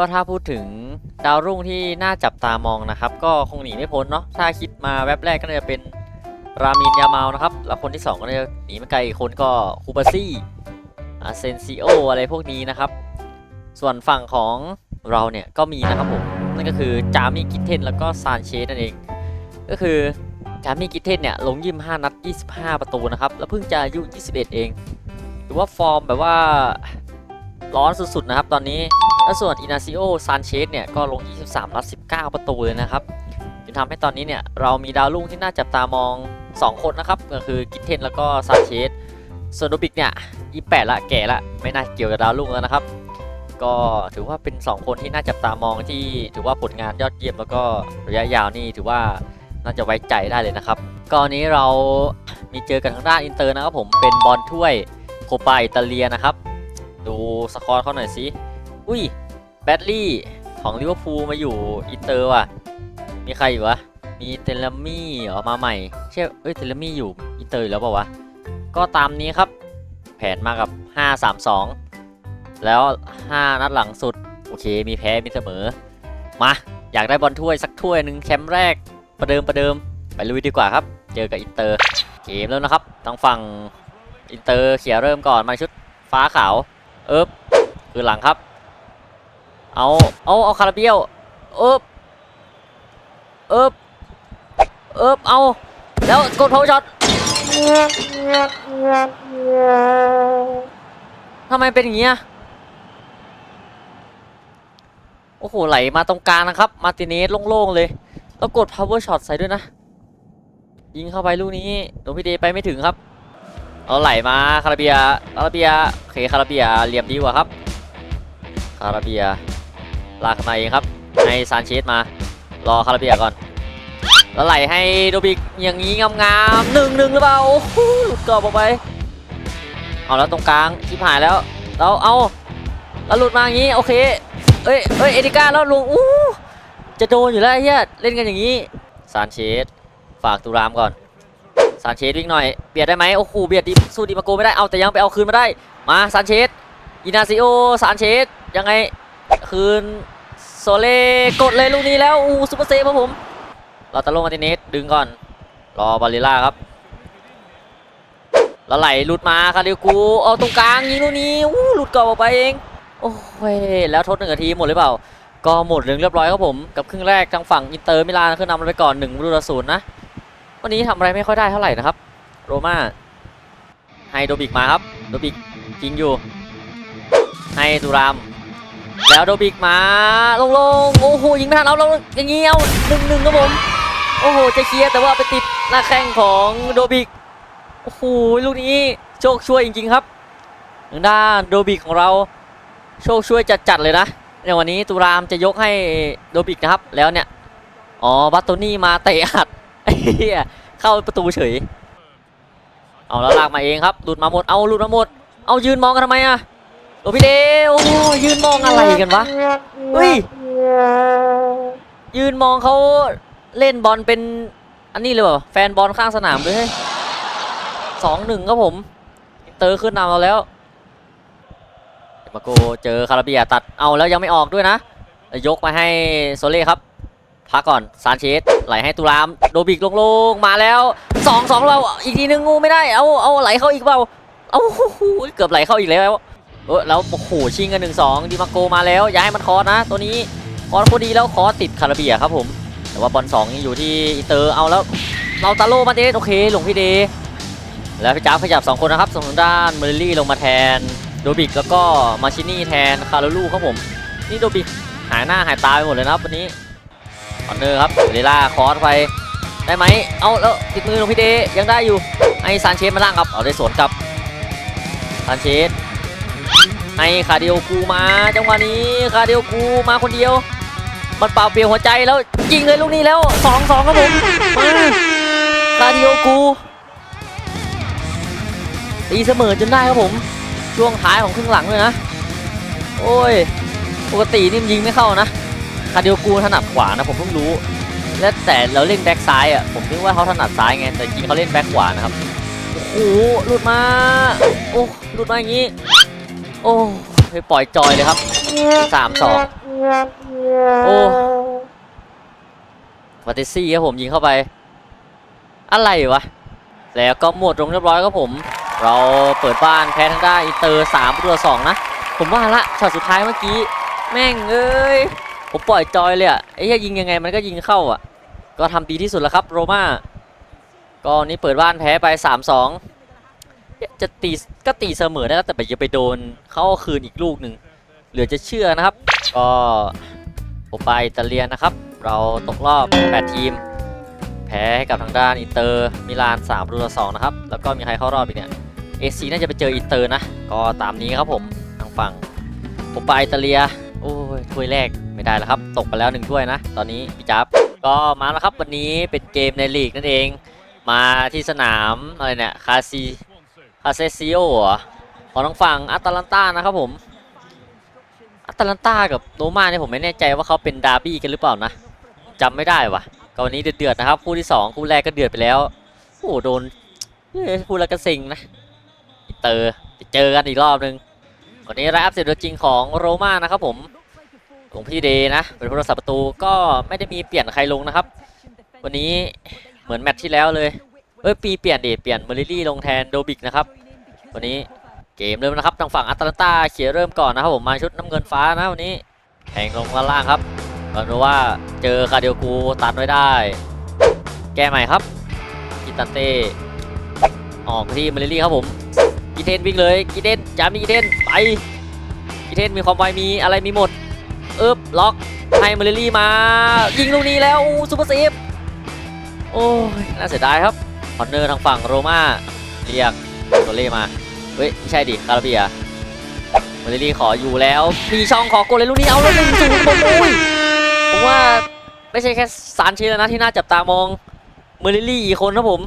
ก็ถ้าพูดถึงดาวรุ่งที่น่าจับตามองนะครับ ก็คงหนีไม่พ้นเนาะถ้าคิดมาแว็บแรกก็จะเป็นรามินยามาลนะครับ แล้วคนที่ 2 ก็จะหนีไม่ไกลอีกคนก็คูบาซี่อาเซนซิโออะไรพวกนี้นะครับ ส่วนฝั่งของเราเนี่ยก็มีนะครับผมนั่นก็คือจามิกิเทนแล้วก็ซานเชสนั่นเอง ก็คือจามิกิเทนเนี่ยลงยิม5นัด 25 ประตูนะครับ แล้วเพิ่งจะอายุ 21 เองถือว่าฟอร์มแบบว่าร้อนสุดๆนะครับตอนนี้ แล้วส่วนอินาซิโอซานเชสเนี่ยก็ลง 23 นัด 19 ประตูเลยนะครับจนทำให้ตอนนี้เนี่ยเรามีดาวรุ่งที่น่าจับตามอง 2 คนนะครับ ก็คือกิทเทนแล้วก็ซานเชสส่วนโดบิกเนี่ย28ละแก่ละไม่น่าเกี่ยวกับดาวรุ่งแล้วนะครับ ก็ถือว่าเป็น 2 คนที่น่าจับตามองที่ถือว่าผลงานยอดเยี่ยมแล้วก็ระยะยาวนี่ถือว่าน่าจะไว้ใจได้เลยนะครับก็อันนี้เรามีเจอกันทางด้านอินเตอร์นะครับผมเป็นบอลถ้วยโคปาอิตาเลียนะครับ ดูสกอร์เขาหน่อยสิ อุ้ย แบดลี่ของลิเวอร์พูลมาอยู่อินเตอร์ว่ะ มีใครอยู่วะ มีเทเลมี่เหรอมาใหม่ใช่เอ้ยเทเลมี่อยู่อินเตอร์อยู่แล้วเปล่าวะ ก็ตามนี้ครับ แผนมากับ 5-3-2 แล้ว 5 นัดหลังสุด โอเค มีแพ้ มีเสมอ มา อยากได้บอลถ้วยสักถ้วยหนึ่งแชมป์แรก ประเดิมประเดิม ไปลุยดีกว่าครับ เจอกับอินเตอร์ เกมแล้วนะครับทางฝั่งอินเตอร์เขียเริ่มก่อนมาชุดฟ้าขาว เอิบคือหลังครับ เอา เอา เอาคาราเบียวเอิบเอิบเอิบเอา แล้วกดโพช็อตทำไมเป็นอย่างเงี้ย โอ้โห ไหลมาตรงกลางนะครับ มาติเนสโล่งๆเลย แล้วกด power shot ใส่ด้วยนะ ยิงเข้าไปลูกนี้โดนพี่เดไปไม่ถึงครับ เอาไหลมาคาราเบีย คาราเบียโอเคคาราเบียเหลี่ยมดีกว่าครับ คาราเบีย ลากมาเองครับ ให้ซานเชสมา รอคาราเบียก่อน แล้วไหลให้โดบิกอย่างนี้งามๆหนึ่งหนึ่งหรือเปล่าโอ้โหหลุดกรอบออกไป เอาแล้วตรงกลางชิบหายแล้ว เราเอาแล้วหลุดมาอย่างนี้โอเค เอ้ยเอ้ยเอดิก้าแล้วลงอู้จะโดนอยู่แล้วเฮียเล่นกันอย่างนี้ซานเชสฝากตูรามก่อนซานเชสวิ่งหน่อยเบียดได้ไหมโอ้โหเบียดดิสู้ดิมาโกไม่ได้เอาแต่ยังไปเอาคืนมาได้ มาซานเชสอินาซิโอซานเชสยังไง คืนโซเล่กดเลยลูกนี้แล้วอูซูเปอร์เซฟครับผมเราตะลงมาติเนสดึงก่อน รอบาลิล่าครับแล้วไหลหลุดมาคาริวกูเอาตรงกลางยิงลูกนี้อู้หลุดกรอบออกไปเองโอ้ยแล้วทดหนึ่งนาทีหมดหรือเปล่า ก็หมดเรื่องเรียบร้อยครับผม กับครึ่งแรกทางฝั่งอินเตอร์มิลานขึ้นนำไปก่อน1ประตูต่อศูนย์นะ วันนี้ทำอะไรไม่ค่อยได้เท่าไหร่นะครับ โรม่าให้โดบิกมาครับ โดบิกยิงอยู่ ให้ตูราม แล้วโดบิกมาลงลงโอ้โหยิงไม่ทันเอาเราอย่างงี้เอาหนึ่งหนึ่งครับผมโอ้โหจะเคลียร์แต่ว่าไปติดหน้าแข้งของโดบิกโอ้โหลูกนี้โชคช่วยจริง ๆครับทางด้านโดบิกของเราโชคช่วยจัดๆเลยนะในวันนี้ตูรามจะยกให้โดบิกนะครับแล้วเนี่ยอ๋อบัตโตนี่มาเตะอัดเหี้ยเข้าประตูเฉยเอาแล้วลากมาเองครับหลุดมาหมดเอาหลุดมาหมดเอายืนมองกันทำไมอะ โอ้พี่เดโอ้ยืนมองอะไรกันวะเฮ้ยยืนมองเขาเล่นบอลเป็นอันนี้เลยเปล่าแฟนบอลข้างสนามเลยเฮ้ยสองหนึ่งครับผมเตอร์ขึ้นนำเราแล้วมาโกเจอคาราเบียตัดเอาแล้วยังไม่ออกด้วยนะ ยกมาให้โซเล่ครับ พักก่อนซานเชสไหลให้ตุรามโดบิกลงๆมาแล้วสองสองเราอีกทีนึงงูไม่ได้เอาเอาไหลเข้าอีกเปล่าเอาเกือบไหลเข้าอีกแล้ว เออแล้วโอ้โหชิงกันหนึ่งสองดิมาโกมาแล้วย้ายมันคอสนะ ตัวนี้คอร์สพอดีแล้วคอสติดคาราเบียครับผม แต่ว่าบอลสองยังอยู่ที่อินเตอร์เอาแล้วเราตาโลมาเดสโอเคหลงพี่เดแล้วพี่จ้าขยับสองคนนะครับส่งด้านเมอร์ลี่ลงมาแทนโดบิกแล้วก็มาชินี่แทนคาร์ลูครับผม นี่โดบิกหายหน้าหายตาไปหมดเลยนะครับวันนี้คอนเนอร์ครับเดล่าคอร์สไปได้ไหมเอาแล้วติดมือของพี่เดยังได้อยู่ให้ซานเชสมาล่างครับเอาได้สวนกลับซานเชส ให้คาเดียวกูมาจังหวะนี้คาเดียวกูมาคนเดียว มันเปล่าเปลี่ยวหัวใจแล้วยิงเลยลูกนี้แล้วสองสองครับผมมาคาเดียวกูตีเสมอจนได้ครับผม ช่วงท้ายของครึ่งหลังเลยนะโอ้ยปกตินี่มันยิงไม่เข้านะคาเดียวกูถนัดขวานะผมเพิ่งรู้ และแต่เราเล่นแบ็กซ้ายอะผมคิดว่าเขาถนัดซ้ายไงแต่จริงเขาเล่นแบ็กขวานะครับโอ้โหหลุดมาโอ้หลุดมาอย่างนี้ โอ้ไปปล่อยจอยเลยครับสามสองโอ้วัติซี่ครับผมยิงเข้าไป อะไรวะ แล้วก็หมดลงเรียบร้อยครับผม เราเปิดบ้านแพ้ทางด้านอินเตอร์3ตัว2นะ ผมว่าละช็อตสุดท้ายเมื่อกี้ แม่งเอ้ยผมปล่อยจอยเลยอะไอ้ยยิงยังไงมันก็ยิงเข้าอะก็ทำดีที่สุดแล้วครับโรม่าก็นี่เปิดบ้านแพ้ไป3-2 จะตีก็ตีเสมอได้แต่ไปจะไปโดนเข้าคืนอีกลูกหนึ่งเหลือจะเชื่อนะครับ ก็โอปาอิตาเลียนนะครับ เราตกรอบ 8 ทีม แพ้ให้กับทางด้านอินเตอร์มิลาน3ประตูต่อ2นะครับ แล้วก็มีใครเข้ารอบอีกเนี่ยเอซีน่าจะไปเจออินเตอร์นะ ก็ตามนี้ครับผมทางฝั่งโอปาอิตาเลียโอ้ยถ้วยแรกไม่ได้แล้วครับ ตกไปแล้วหนึ่งถ้วยนะ ตอนนี้พี่จับก็มาแล้วครับวันนี้เป็นเกมในลีกนั่นเอง มาที่สนามอะไรเนี่ยคาซี คาเซซิโอหรอของทางฝั่งอัตแลนตานะครับผมอัตแลนตากับโรม่าเนี่ยผมไม่แน่ใจว่าเขาเป็นดาร์บี้กันหรือเปล่านะจำไม่ได้วะก็วันนี้เดือดๆนะครับคู่ที่สองคู่แรกก็เดือดไปแล้วโอ้โดนพูดแล้วก็เซ็งนะอินเตอร์เจอกันอีกรอบนึงวันนี้รับเสร็จตัวจริงของโรม่านะครับผมของพี่เดย์นะเป็นผู้รักษาประตูก็ไม่ได้มีเปลี่ยนใครลงนะครับ วันนี้เหมือนแมตช์ที่แล้วเลย เอ้ยปีเปลี่ยนดิเปลี่ยนเมอริลี่ลงแทนโดบิกนะครับวันนี้เกมเริ่มนะครับทางฝั่งอัตแลนตาเขียเริ่มก่อนนะครับผมมาชุดน้ำเงินฟ้านะวันนี้แทงลงด้าล่างครับก็รู้ว่าเจอคาเดียวกูตัดไว้ได้ แก้ใหม่ครับกิตันเต้ออกที่เมอริลี่ครับผมกีเทนวิ่งเลยกีเทนจามีกีเทนไปกีเทนมีความไวมีอะไรมีหมดเอ๊บล็อกให้เมอริลี่มา ยิงลูกนี้แล้วอู้ซูเปอร์เซฟโอ้ยน่าเสียดายครับ คอนเนอร์ทางฝั่งโรม่าเรียกโซเล่มา เฮ้ย ไม่ใช่ดิ คาราเบียมาเรลี่ขออยู่แล้ว มีช่องขอโกดเลยลูกนี้เอาแล้วหนึ่งศูนย์ผมโอ้ยผมว่าไม่ใช่แค่ซานเชสแล้วนะที่น่าจับตามองเมอริลี่อีกคนนะผม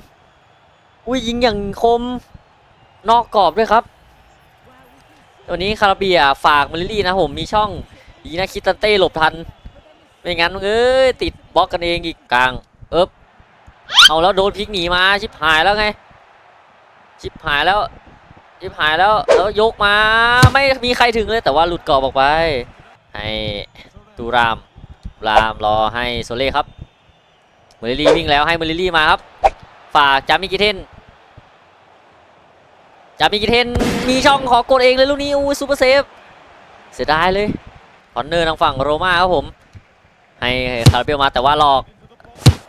อุ้ยยิงอย่างคมนอกกรอบด้วยครับวันนี้คาราเบียฝากเมอริลี่นะผมมีช่องดีนะคิตันเต้หลบทัน ไม่งั้นเอ้ยติดบล็อกกันเองอีกกลางเอ๊บ เอาแล้วโดนพลิกหนีมาชิบหายแล้วไง ชิบหายแล้ว ชิบหายแล้วแล้วยกมาไม่มีใครถึงเลยแต่ว่าหลุดกรอบออกไป ให้ตูรามรามรอให้โซเล่ครับเมอริลี่วิ่งแล้วให้เมอริลี่มาครับ ฝากจามิกิเทนจามิกิเทนมีช่องขอกดเองเลยลูกนี้อู้ซูเปอร์เซฟเสียดายเลยคอนเนอร์ทางฝั่งโรม่าครับผม ให้คาราเบลมาแต่ว่าหลอก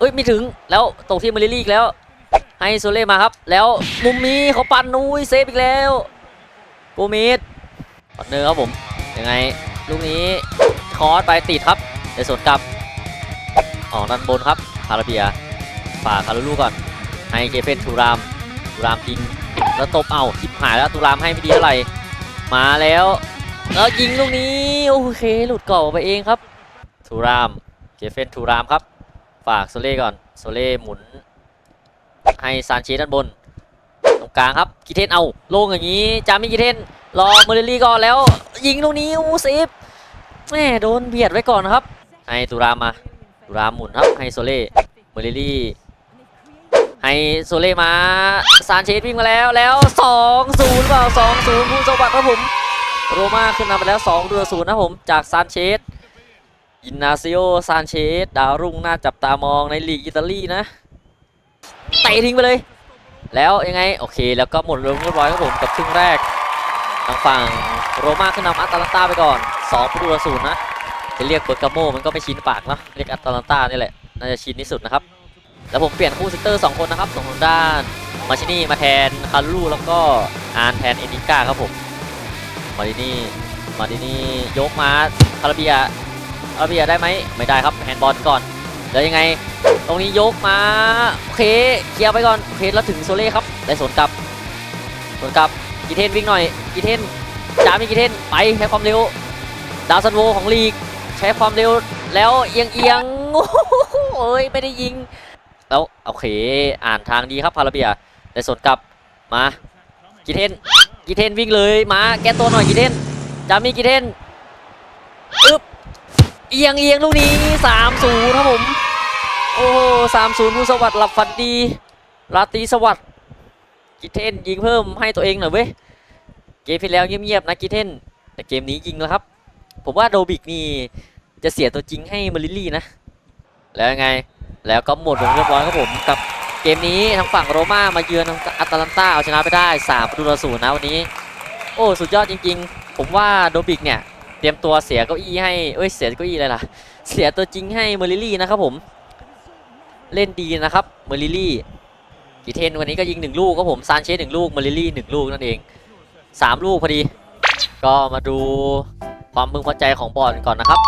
เอ้ยไม่ถึงแล้วตกที่มาริลี่อีกแล้วให้โซเล่มาครับ แล้วมุมนี้เขาปั่นนุ้ยเซฟอีกแล้วโกเมสคอร์เนอร์ครับผมยังไงลูกนี้คอร์สไปติดครับเดี๋ยวสวนกลับออกด้านบนครับคาราเบียฝากคารูลูก่อนให้เจเฟนทูรามทูรามยิงแล้วตบเอาทิบหายแล้วทูรามให้ไม่ดีเท่าไหร่มาแล้วแล้วยิงลูกนี้โอเคหลุดกรอบไปเองครับทูรามเจเฟนทูรามครับ ฝากโซเล่ก่อนโซเล่หมุน ให้ซานเชสด้านบน ตรงกลางครับกิเทนเอาโล่งอย่างนี้จามิกิเทนรอเมอร์ลี่ก่อนแล้ว ยิงลูกนี้อูซิฟแม่โดนเบียดไว้ก่อนครับ ให้ตุรามาตุรามหมุนครับให้โซเล่เมอร์ลี่ให้โซเล่มาซานเชสวิ่งมาแล้วแล้ว2 0เปล่า2 0ผู้สวัสดิ์ครับผม โรม่าขึ้นนำไปแล้ว2ตัวศูนย์นะผมจากซานเชส อินนาซิโอ ซานเชส ดาวรุ่งน่าจับตามองในลีกอิตาลีนะ เตะทิ้งไปเลย แล้วยังไง โอเค แล้วก็หมดลงเรียบร้อยครับผมกับครึ่งแรก ทางฝั่งโรม่าขึ้นนำอัตแลนตาไปก่อน2ประตูต่อศูนย์นะ จะเรียกเบอร์กาโมมันก็ไม่ชินปากเนาะ เรียกอัตแลนตานี่แหละ น่าจะชินที่สุดนะครับ แล้วผมเปลี่ยนคู่เซนเตอร์ 2 คนนะครับสองทางด้าน มาชินี่มาแทนคารูแล้วก็อานแทนเอนิก้าครับผม มาดินี่ มาดินี่ ยกมาคาราเบีย อาเบียได้ไหมไม่ได้ครับแฮนด์บอลก่อนแล้วยังไง ตรงนี้ยกมาโอเคเคลียร์ไปก่อนโอเคแล้วถึงโซเล่ครับได้สวนกลับสวนกลับกีเทนวิ่งหน่อยกีเทนจามีกีเทนไปใช้ความเร็วดาวซันโวของลีก ใช้ความเร็วแล้วเอียงเอียงโอ้โหเอ้ยไม่ได้ยิง แล้วโอเคอ่านทางดีครับพาราเบียได้สวนกลับมากีเทนกีเทนวิ่งเลยมาแก้ตัวหน่อยกีเทนจามีกีเทนอึ๊บ เอียงเอียงลูกนี้สามศูนย์ครับผม โอ้สามศูนย์ผู้สวัสดิ์หลับฝันดีราตรีสวัสดิ์กิเทนยิงเพิ่มให้ตัวเองหน่อยเว้ย เกมที่แล้วเงียบๆนะกิเทน แต่เกมนี้ยิงแล้วครับ ผมว่าโดบิกนี่จะเสียตัวจริงให้มาริลลี่นะ แล้วยังไง แล้วก็หมดลงเรียบร้อยครับผมกับเกมนี้ทางฝั่งโรม่ามาเยือนอัตแลนตาเอาชนะไปได้3ประตูต่อศูนย์นะวันนี้ โอ้ สุดยอดจริง ๆ ผมว่าโดบิกเนี่ย เตรียมตัวเสียเก้าอี้ให้เอ้ยเสียเก้าอี้อะไรล่ะ เสียตัวจริงให้เมอริลลี่นะครับผม เล่นดีนะครับเมอริลลี่กีเทนวันนี้ก็ยิงหนึ่งลูกครับผมซานเชสหนึ่งลูกเมอริลลี่หนึ่งลูกนั่นเองสามลูกพอดี ก็มาดูความพึงพอใจของบอลก่อนนะครับ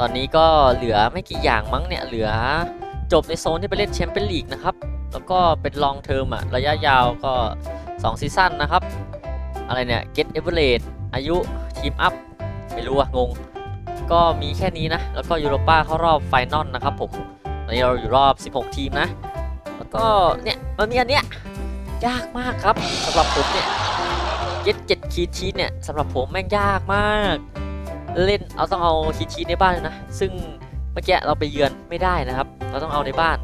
ตอนนี้ก็เหลือไม่กี่อย่างมั้งเนี่ยเหลือจบในโซนที่ไปเล่นแชมเปี้ยนลีกนะครับ แล้วก็เป็นลองเทอมอะระยะยาวก็2ซีซั่นนะครับ อะไรเนี่ย get average อายุทีมอัพ ไม่รู้อะงง ก็มีแค่นี้นะ แล้วก็ยูโรป้าเข้ารอบไฟนอลนะครับผมตอนนี้เราอยู่รอบ 16 ทีมนะ แล้วก็เนี่ยมันมีอันเนี้ยยากมากครับสำหรับผมเนี่ย get 7คีชีตเนี่ยสำหรับผมแม่งยากมาก เล่นเอาต้องเอาคีชีตในบ้านเลยนะ ซึ่งเมื่อกี้เราไปเยือนไม่ได้นะครับ เราต้องเอาในบ้าน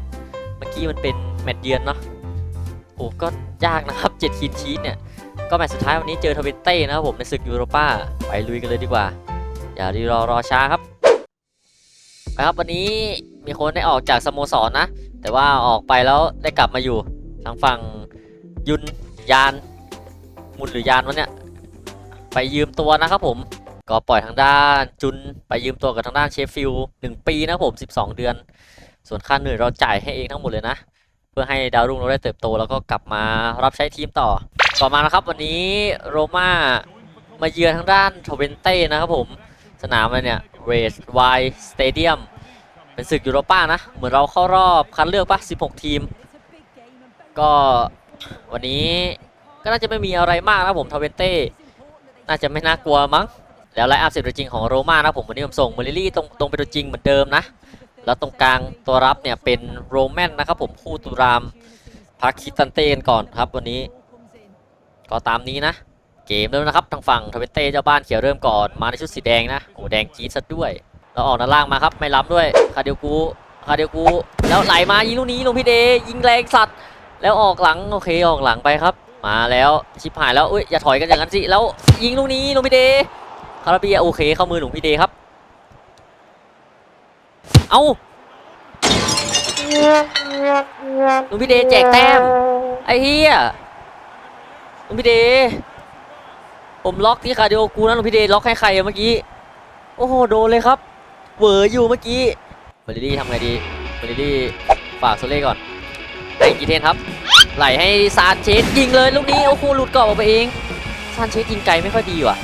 เมื่อกี้มันเป็นแมตช์เยือนเนาะโอ้ก็ยากนะครับ7คีชีตเนี่ย ก็แมตช์สุดท้ายวันนี้เจอทวินเต้นะครับผมในศึกยูโรป้าไปลุยกันเลยดีกว่า อย่ารีรอรอช้าครับไปครับวันนี้มีคนได้ออกจากสโมสรนะ แต่ว่าออกไปแล้วได้กลับมาอยู่ทางฝั่งยุนยานมุนหรือยานวะเนี่ยไปยืมตัวนะครับผมก็ปล่อยทางด้านจุนไปยืมตัวกับทางด้านเชฟฟิลหนึ่งปีนะผม 12 เดือน ส่วนค่าเหนื่อยเราจ่ายให้เองทั้งหมดเลยนะ เพื่อให้ดาวรุ่งเราได้เติบโตแล้วก็กลับมารับใช้ทีมต่อ ต่อมานะครับวันนี้โรม่ามาเยือนทางด้านโทเวนเต้นะครับผม สนามอะไรเนี่ยเรสไวสเตเดียมเป็นศึกยูโรป้านะ เหมือนเราเข้ารอบคัดเลือกปะ16 ทีม ก็วันนี้ก็น่าจะไม่มีอะไรมากนะผมโทเวนเต้น่าจะไม่น่ากลัวมั้ง แล้วไลน์อัพเสร็จตัวจริงของโรม่านะผมวันนี้ผมส่งเมอริลี่ตรงตรงเป็นตัวจริงเหมือนเดิมนะ แล้วตรงกลางตัวรับเนี่ยเป็นโรแมนนะครับผมคู่ตุรามพาคิตันเต้กันก่อนครับวันนี้ ก็ตามนี้นะ เกมเริ่มนะครับทางฝั่งทเวนเต้เจ้าบ้านเขียวเริ่มก่อนมาในชุดสีแดงนะโอ้แดงจี๊ดซะด้วยแล้วออกด้านล่างมาครับไม่ล้ำด้วยคาเดียวกูคาเดียวกูแล้วไหลมายิงลูกนี้ลงพี่เดยิงแรงสัตว์แล้วออกหลังโอเคออกหลังไปครับ มาแล้วชิบหายแล้วอุ้ยอย่าถอยกันอย่างนั้นสิแล้วยิงลูกนี้ลงพี่เดคาราเบียโอเคเข้ามือหลวงพี่เดครับเอาหลวงพี่เดแจกแต้มไอ้เหี้ย งพี่เดผมล็อกที่คาร์ดิโอกูนะหลวงพี่เดย์ล็อกให้ใครเมื่อกี้ โอ้โหโดนเลยครับเวออยู่เมื่อกี้เบลลี่ทำไงดีเบลลี่ฝากโซเล่ก่อนให้กีเทนครับ ไหลให้ซานเชสยิงเลยลูกนี้โอ้โหหลุดกรอบออกไปเองซานเชสยิงไกลไม่ค่อยดีว่ะ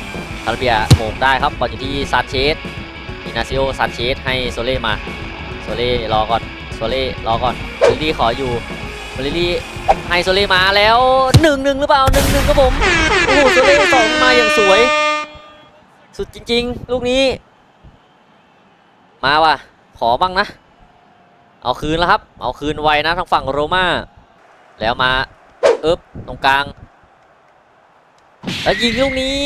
คาร์เบียโมงได้ครับบอลอยู่ที่ซานเชสอินาซิโอซานเชสให้โซเล่มาโซเล่รอก่อนโซเล่รอก่อนเบลลี่ขออยู่ บลลี่ให้โซเล่มาแล้วหนึ่งหนึ่งหรือเปล่าหนึ่งหนึ่งครับผมโอ้โหโซเล่สองมาอย่างสวย สุดจริง ๆ ลูกนี้ มาว่ะ ขอบ้างนะ เอาคืนแล้วครับ เอาคืนไวนะทางฝั่งโรมาแล้วมาเอ๊บตรงกลาง แล้วยิงลูกนี้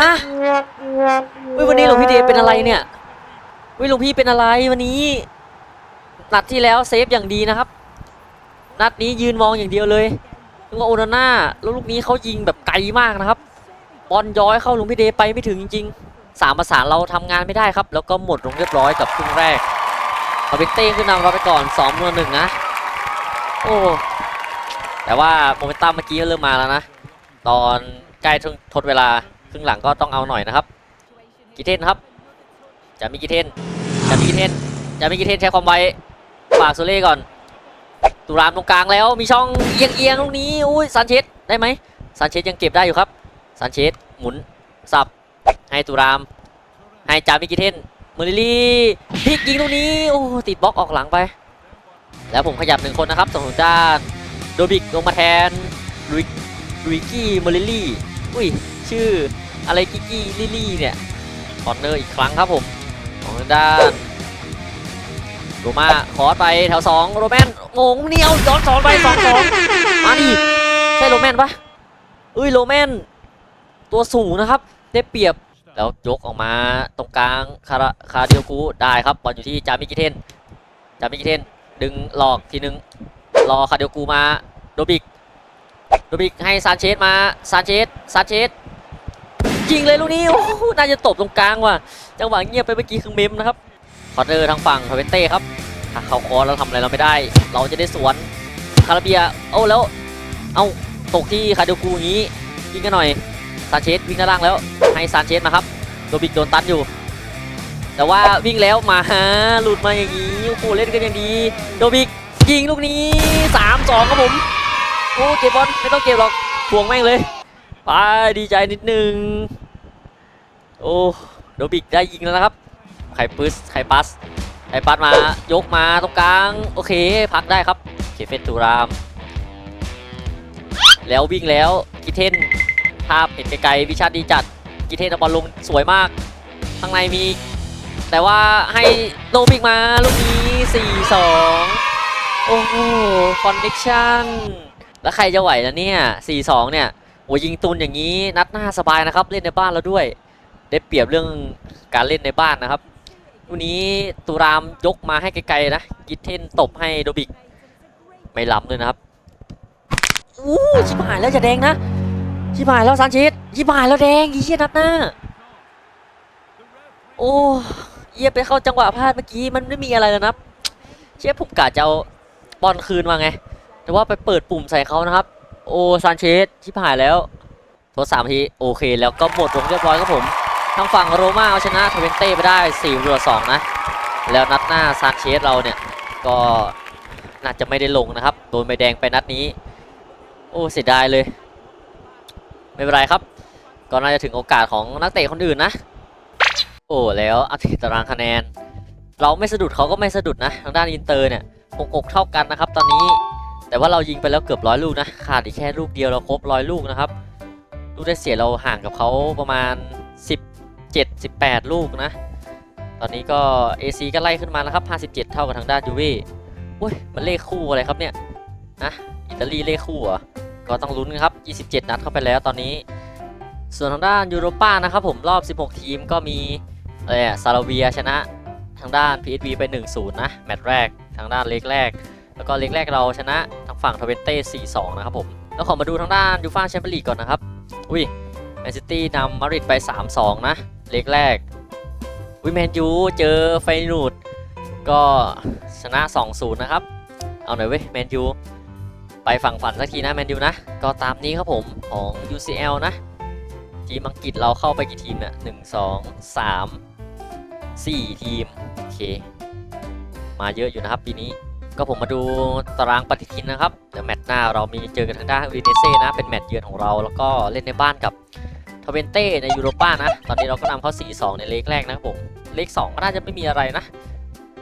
ฮะวันนี้หลวงพี่เดชเป็นอะไรเนี่ยเฮ้ยหลวงพี่เป็นอะไรวันนี้ นัดที่แล้วเซฟอย่างดีนะครับ นัดนี้ยืนมองอย่างเดียวเลยนึกว่าโอนาน่าแล้วลูกนี้เขายิงแบบไกลมากนะครับ บอลย้อยเข้าลุงพี่เดไปไม่ถึงจริงๆสามประสานเราทำงานไม่ได้ครับ แล้วก็หมดลงเรียบร้อยกับครึ่งแรกเอาเบเต้ขึ้นนำเราไปก่อน2อมหนึ่งนะ โอ้แต่ว่าโมเมนตัมเมื่อกี้ก็เริ่มมาแล้วนะ ตอนใกล้ทดเวลาครึ่งหลังก็ต้องเอาหน่อยนะครับกีเทนครับ จะมีกีเทน จะมีกีเทน จะมีกีเทนใช้ความไว ฝากโซเล่ก่อน ตุรามตรงกลางแล้วมีช่องเอียงเอียงๆตรงนี้อุ้ยซานเชสได้ไหมซานเชสยังเก็บได้อยู่ครับซานเชสหมุนสับให้ตุราม ให้จามิกิเทนเมอริลี่พลิกยิงตรงนี้โอ้ติดบล็อกออกหลังไป แล้วผมขยับหนึ่งคนนะครับส่งทางด้านโดบิกลงมาแทนลุยลุยกี้เมอริลี่อุ้ยชื่ออะไรกิกกี้ลิลี่เนี่ยคอนเนอร์อีกครั้งครับผมของด้าน โรมาขอไปแถวสองโรแมนงงเหนียวย้อนสอนไปสองสองมาดิใช่โรแมนปะเอ้ยโรแมนตัวสูงนะครับได้เปรียบแล้วยกออกมาตรงกลางคาราคาเดียวกูได้ครับบอลอยู่ที่จามิกิเทนจามิกิเทนดึงหลอกทีนึงรอคาเดียวกูมาโดบิกโดบิกให้ซานเชสมาซานเชสซานเชสยิงเลยลูกนี้โอ้โหน่าจะตบตรงกลางว่ะจังหวะเงียบไปเมื่อกี้คือเมมนะครับ คอร์เตอร์ทางฝั่งทเวนเต้ครับถ้าเขาคอร์แล้วทำอะไรเราไม่ได้ เราจะได้สวนคาราเบียโอ้แล้ว เอาตกที่คาดูกูงี้ยิงกันหน่อยซานเชสวิ่งด้านล่างแล้วให้ซานเชสมาครับโดบิกโดนตันอยู่ แต่ว่าวิ่งแล้วมาหลุดมาอย่างนี้โอ้โหเล่นกันอย่างดีโดบิกยิงลูกนี้สามสองครับผมโอ้เก็บบอลไม่ต้องเก็บหรอกทวงแม่งเลยไปดีใจนิดนึงโอ้โดบิกได้ยิงแล้วนะครับ ใครปืสใครปัสใครปัสมายกมาตรงกลาง โอเค พักได้ครับเคเฟนตูราม แล้ววิ่งแล้วกิเทนภาพเห็นไกลๆวิชาดีจัดกิเทนบอลลงสวยมากข้างในมี แต่ว่าให้โนบิกมาลูกนี้ 4-2 โอ้โหคอนเนคชั่นแล้วใครจะไหวนะเนี่ย 4-2 เนี่ยโอ้ยิงตุนอย่างนี้นัดหน้าสบายนะครับ เล่นในบ้านเราด้วย ได้เปรียบเรื่องการเล่นในบ้านนะครับ ลูกนี้ตูรามยกมาให้ไกลๆนะ กิทเทนตบให้โดบิก ไม่ล้ำเลยนะครับ อู้ชิบหายแล้วจะแดงนะ ชิบหายแล้วซานเชสชิบหายแล้วแดงอีเชี่ยนัดหน้า โอ้เยี่ยไปเข้าจังหวะพลาดเมื่อกี้มันไม่มีอะไรแล้วนะเชี่ยผมกะจะเอาบอลคืนมาไง แต่ว่าไปเปิดปุ่มใส่เขานะครับ โอ้ซานเชสชิบหายแล้วทดสามที โอเค แล้วก็หมดลงเรียบร้อยครับผม ทางฝั่งโรม่าเอาชนะทเวนเต้ไปได้4ต่อ2นะ แล้วนัดหน้าซานเชสเราเนี่ยก็น่าจะไม่ได้ลงนะครับ โดนใบแดงไปนัดนี้ โอ้เสียดายเลย ไม่เป็นไรครับ ก็น่าจะถึงโอกาสของนักเตะคนอื่นนะ โอ้แล้วอัปเดตตารางคะแนน เราไม่สะดุดเขาก็ไม่สะดุดนะ ทางด้านอินเตอร์เนี่ยหกหกเท่ากันนะครับ ตอนนี้แต่ว่าเรายิงไปแล้วเกือบร้อยลูกนะขาดอีกแค่ลูกเดียวเราครบร้อยลูกนะครับ ลูกได้เสียเราห่างกับเขาประมาณ 10 17 18 ลูกนะ ตอนนี้ก็ AC ก็ไล่ขึ้นมาแล้วครับ 57 เท่ากับทางด้านยูเว่โอ้ย มันเลขคู่อะไรครับเนี่ยนะอิตาลีเลขคู่เหรอก็ต้องลุ้นครับ 27 นัดเข้าไปแล้วตอนนี้ ส่วนทางด้านยูโรป้านะครับผมรอบ 16 ทีมก็มีอะไรอะซาลาเวียชนะทางด้าน PSV ไป 1-0 นะ แมตช์แรกทางด้านเล็กแรก แล้วก็เล็กแรกเราชนะทางฝั่งทเวนเต้4-2 นะครับผม แล้วขอมาดูทางด้านยูฟ่าแชมเปี้ยนลีกก่อนนะครับ อุ้ยแมนซิตี้นำมาริดไป 3-2 นะ เล็กแรกอุ้ยแมนยูเจอไฟนูดก็ชนะ 2-0 นะครับ เอาหน่อยเว้ยแมนยูไปฝั่งฝันสักทีนะแมนยูนะ ก็ตามนี้ครับผมของ UCL นะ ทีมอังกฤษเราเข้าไปกี่ทีมเนี่ยหนึ่งสองสามสี่ทีม โอเค มาเยอะอยู่นะครับปีนี้ก็ผมมาดูตารางปฏิทินนะครับ เดี๋ยวแมตช์หน้าเรามีเจอกันทางด้านอูดิเนเซ่นะ เป็นแมตช์เยือนของเรา แล้วก็เล่นในบ้านกับ ทเวนเต้ในยูโรป้านะ ตอนนี้เราก็นำเข้า 4-2 ในเลกแรกนะครับผม เลก2ก็น่าจะไม่มีอะไรนะ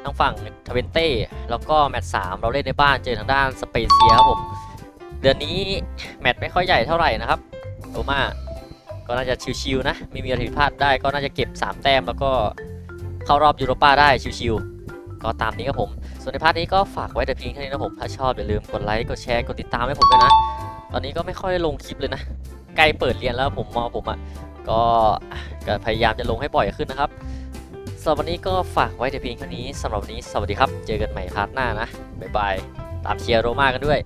ทางฝั่งทเวนเต้แล้วก็แมตช์3เราเล่นในบ้านเจอทางด้านสเปเซียครับผม เดือนนี้แมตช์ไม่ค่อยใหญ่เท่าไหร่นะครับโรม่าก็น่าจะชิวๆนะ ไม่มีอะไรผิดพลาดได้ก็น่าจะเก็บ 3 แต้มแล้วก็เข้ารอบยูโรป้าได้ชิวๆก็ตามนี้ครับผม ส่วนในพาร์ทนี้ก็ฝากไว้แต่เพียงแค่นี้นะผม ถ้าชอบอย่าลืมกดไลค์ กดแชร์ กดติดตามให้ผมด้วยนะ ตอนนี้ก็ไม่ค่อยลงคลิปเลยนะ ใกล้เปิดเรียนแล้วผมมอผมอะก็ก็พยายามจะลงให้บ่อยขึ้นนะครับสำหรับวันนี้ก็ฝากไว้แต่เพียงเท่านี้สำหรับวันนี้สวัสดีครับ เจอกันใหม่พาร์ทหน้านะบ๊ายบายตามเชียร์โรมากันด้วย